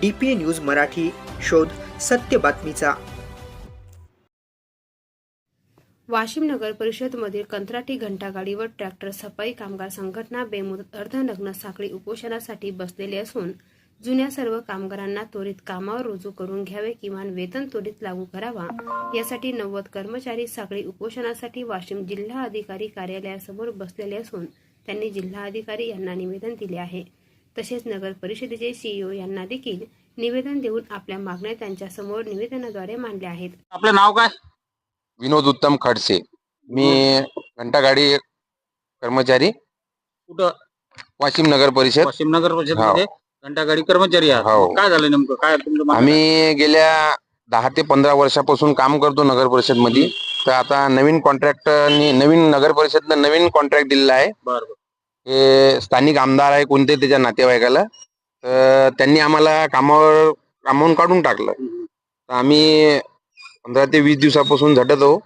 D P A news Marathi शोध सत्य बातमीचा. वाशिम नगर परिषदमधील कंत्राटी घंटागाडीवर ट्रॅक्टर सफाई कामगार संघटना बेमुदत अर्धनग्न साखळी उपोषणासाठी बसलेले असून जुन्या सर्व कामगारांना त्वरित कामावर रुजू करून घ्यावे किमान वेतन त्वरित लागू करावा यासाठी नव्वद कर्मचारी साखळी उपोषणासाठी वाशिम जिल्हा अधिकारी कार्यालयासमोर बसलेले असून त्यांनी जिल्हाधिकारी यांना निवेदन दिले आहे. तसेच नगर परिषदेचे सीईओ यांना देखील निवेदन देऊन आपल्या मागण्या त्यांच्यासमोर निवेदनाद्वारे मांडल्या आहेत. आपलं नाव काय? विनोद उत्तम खडसे. मी घंटागाडी कर्मचारी. कुठं? वाशिम नगर परिषद. वाशिम नगर परिषदमध्ये घंटागाडी कर्मचारी आहात. हो. काय झालं नेमकं? काय तुमचं म्हणणं? आम्ही गेल्या दहा ते पंधरा वर्षापासून काम करतो नगर परिषदमध्ये तर आता नवीन कॉन्ट्रॅक्टरनी नवीन नगर परिषदनं नवीन कॉन्ट्रॅक्ट दिलेला आहे. बरं बरं. हे स्थानिक आमदार आहे कोणते त्याच्या नातेवाईकाला तर त्यांनी आम्हाला कामावर कामावून काढून टाकलं. तर आम्ही पंधरा ते वीस दिवसापासून झटत आहो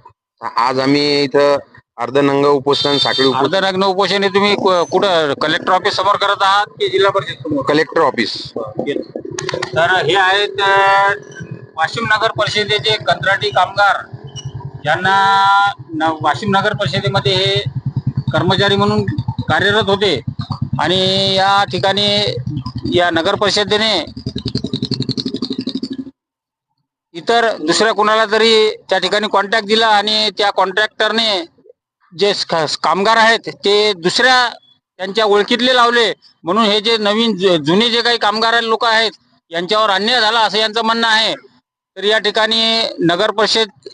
आज आम्ही इथं अर्धनंग उपोषण साखळी उपोषण अर्धनग्न उपोषण हे तुम्ही कु- कुठं कलेक्टर ऑफिस समोर करत आहात की जिल्हा परिषद समोर? कलेक्टर ऑफिस तर हे आहेत अं, वाशिम नगर परिषदेचे कंत्राटी कामगार. ज्यांना न- वाशिम नगर परिषदेमध्ये हे कर्मचारी म्हणून कार्यरत होते. आणि या ठिकाणी या नगर परिषदेने इतर दुसऱ्या कुणाला तरी त्या ठिकाणी कॉन्ट्रॅक्ट दिला आणि त्या कॉन्ट्रॅक्टरने जे कामगार आहेत ते दुसऱ्या त्यांच्या ओळखीतले लावले. म्हणून हे जे नवीन जुने जे काही कामगार लोक आहेत यांच्यावर अन्याय झाला असं यांचं म्हणणं आहे. तर या ठिकाणी नगर परिषद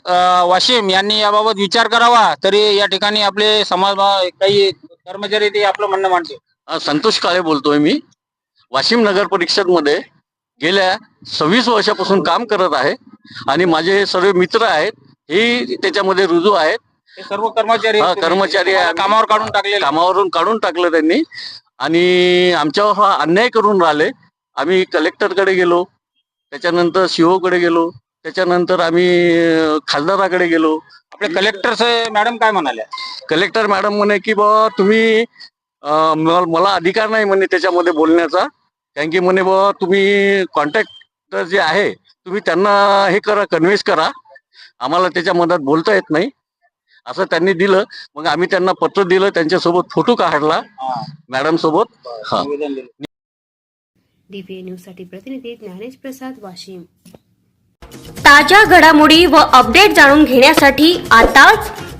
वाशिम यांनी याबाबत विचार करावा. तरी या ठिकाणी आपले समाज काही कर्मचारी ते आपलं म्हणणं मांडते. अ, संतोष काळे बोलतोय मी. वाशिम नगर परिषदमध्ये गेल्या सव्वीस वर्षापासून काम करत आहे आणि माझे हे सर्व मित्र आहेत हे त्याच्यामध्ये रुजू आहेत. हे सर्व कर्मचारी हा. कर्मचारी आहे. तुम्हाला कामावर काढून टाकलेले. कामावरून काढून टाकलं त्यांनी. आणि आमच्यावर हा अन्याय करून राहिले. आम्ही कलेक्टरकडे गेलो त्याच्यानंतर सीओ कडे गेलो त्याच्यानंतर आम्ही अ, खासदाराकडे गेलो. आपले कलेक्टर मॅडम काय म्हणाल्या? कलेक्टर मॅडम म्हणे की बा तुम्ही मला अधिकार नाही म्हणे त्याच्यामध्ये बोलण्याचा. कारण की म्हणे बा तुम्ही कॉन्टॅक्टर जे आहे तुम्ही त्यांना हे करा कन्व्हिन्स करा. आम्हाला त्याच्या मधात बोलता येत नाही. असं त्यांनी दिलं. मग आम्ही त्यांना पत्र दिलं त्यांच्यासोबत फोटो काढला मॅडम सोबत हा निवेदन दिलं. डीपीए न्यूजसाठी प्रतिनिधी ज्ञानेश प्रसाद वाशिम. ताज्या घडामोडी व अपडेट जाणून घेण्यासाठी आताच